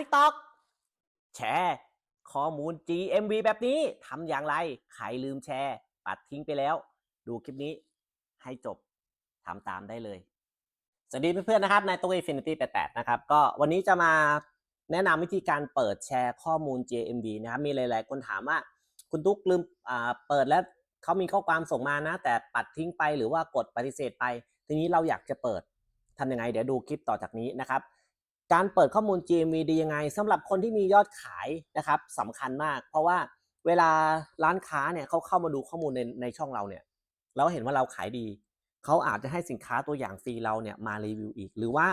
TikTok แชร์ข้อมูล GMV แบบนี้ทำอย่างไร ใครลืมแชร์ ปัดทิ้งไปแล้ว ดูคลิปนี้ให้จบทำตามได้เลย สวัสดีเพื่อนๆนะครับในตัว Infinity 88นะครับ ก็วันนี้จะมาแนะนำวิธีการเปิดแชร์ข้อมูล JMV นะครับ มีหลายๆคนถามว่า คุณตุ๊กลืมเปิดแล้วเขามีข้อความส่งมานะ แต่ปัดทิ้งไปหรือว่ากดปฏิเสธไป ทีนี้เราอยากจะเปิดทำยังไง เดี๋ยวดูคลิปต่อจากนี้นะครับ การเปิดข้อมูล GMV ดียังไงสำหรับคนที่มียอดขายนะครับสำคัญมาก เพราะว่าเวลาร้านค้าเนี่ยเขาเข้ามาดูข้อมูลในในช่องเราเนี่ยแล้วเห็นว่าเราขายดี เขาอาจจะให้สินค้าตัวอย่างฟรีเราเนี่ยมารีวิวอีก หรือว่า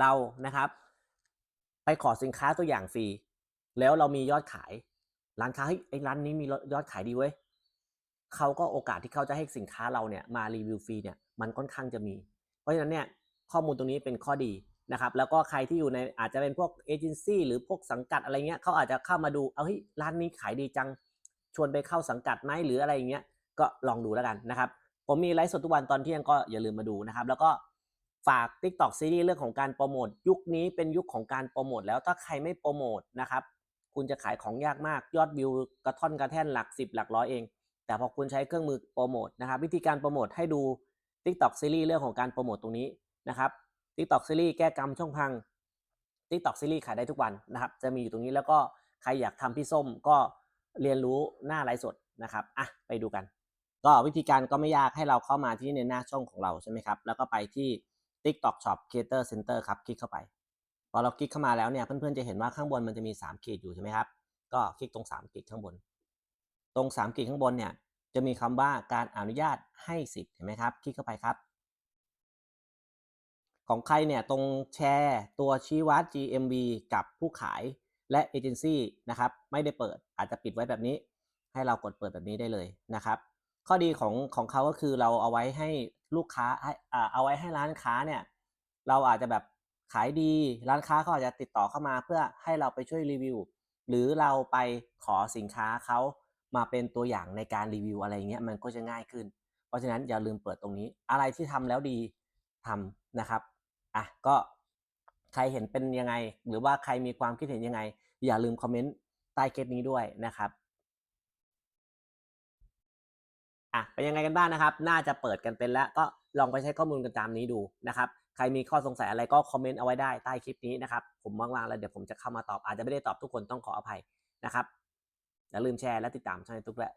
เรานะครับ ไปขอสินค้าตัวอย่างฟรี แล้วเรามียอดขาย ร้านค้าเฮ้ยไอ้ร้านนี้มียอดขายดีเว้ยเขาก็โอกาสที่เขาจะให้สินค้าเราเนี่ยมารีวิวฟรีเนี่ยมันค่อนข้างจะมี เพราะฉะนั้นเนี่ยข้อมูลตรงนี้เป็นข้อดี นะครับแล้วก็ใครที่อยู่ในอาจจะเป็นพวกเอเจนซี่หรือพวกสังกัดอะไรเงี้ยเขาอาจจะเข้ามาดูเอาเฮ้ยร้านนี้ขายดีจัง ชวนไปเข้าสังกัดไหมหรืออะไรเงี้ยก็ลองดูแล้วกันนะครับ ผมมีไลฟ์สดทุกวันตอนเที่ยงก็อย่าลืมมาดูนะครับ แล้วก็ฝาก TikTok ซีรีส์เรื่องของการโปรโมทยุคนี้เป็นยุคของการโปรโมทแล้วถ้าใครไม่โปรโมทนะครับคุณจะขายของยากมากยอดวิวกระท่อนกระแท่นหลัก 10 หลักร้อยเอง แต่พอคุณใช้เครื่องมือโปรโมทนะครับวิธีการโปรโมทให้ดู TikTok ซีรีส์เรื่องของการโปรโมทตรงนี้นะครับ TikTok ซีรีส์แก้กรรมช่องพัง TikTok ซีรีส์ขายได้ทุกวันนะครับ จะมีอยู่ตรงนี้แล้วก็ใครอยากทำพี่ส้มก็เรียนรู้หน้าไลฟ์สดนะครับอะไปดูกัน ก็วิธีการก็ไม่ยากให้เราเข้ามาที่ในหน้าช่องของเราใช่ไหมครับ แล้วก็ไปที่ TikTok Shop Creator Center ครับ คลิกเข้าไป พอเราคลิกเข้ามาแล้วเนี่ยเพื่อนๆจะเห็นว่าข้างบนมันจะมี 3 ขีดอยู่ใช่ไหมครับ ก็คลิกตรง3ขีดข้างบน ตรง3ขีดข้างบนเนี่ยจะมีคำว่าการอนุญาตให้สิทธิ์เห็นไหมครับ คลิกเข้าไปครับ ของใครเนี่ยตรงแชร์ตัวชี้วัด GMV กับผู้ขายและเอเจนซี่นะครับไม่ได้เปิดอาจจะปิดไว้แบบนี้ ให้เรากดเปิดแบบนี้ได้เลยนะครับ ข้อดีของของเขาก็คือเราเอาไว้ให้ลูกค้าให้เอาไว้ให้ร้านค้าเนี่ยเราอาจจะแบบขายดีร้านค้าเขาอาจจะติดต่อเข้ามาเพื่อให้เราไปช่วยรีวิว หรือเราไปขอสินค้าเขามาเป็นตัวอย่างในการรีวิวอะไรเงี้ยมันก็จะง่ายขึ้น เพราะฉะนั้นอย่าลืมเปิดตรงนี้ อะไรที่ทำแล้วดีทำนะครับ อะก็ใครเห็นเป็นยังไง หรือว่าใครมีความคิดเห็นยังไง อย่าลืมคอมเมนต์ใต้คลิปนี้ด้วยนะครับอะเป็นยังไงกันบ้างนะครับ น่าจะเปิดกันเป็นแล้วก็ลองไปใช้ข้อมูลกันตามนี้ดูนะครับ ใครมีข้อสงสัยอะไรก็คอมเมนต์เอาไว้ได้ใต้คลิปนี้นะครับ ผมว่างๆแล้วเดี๋ยวผมจะเข้ามาตอบอาจจะไม่ได้ตอบทุกคนต้องขออภัยนะครับอย่าลืมแชร์และติดตามช่องทูบและ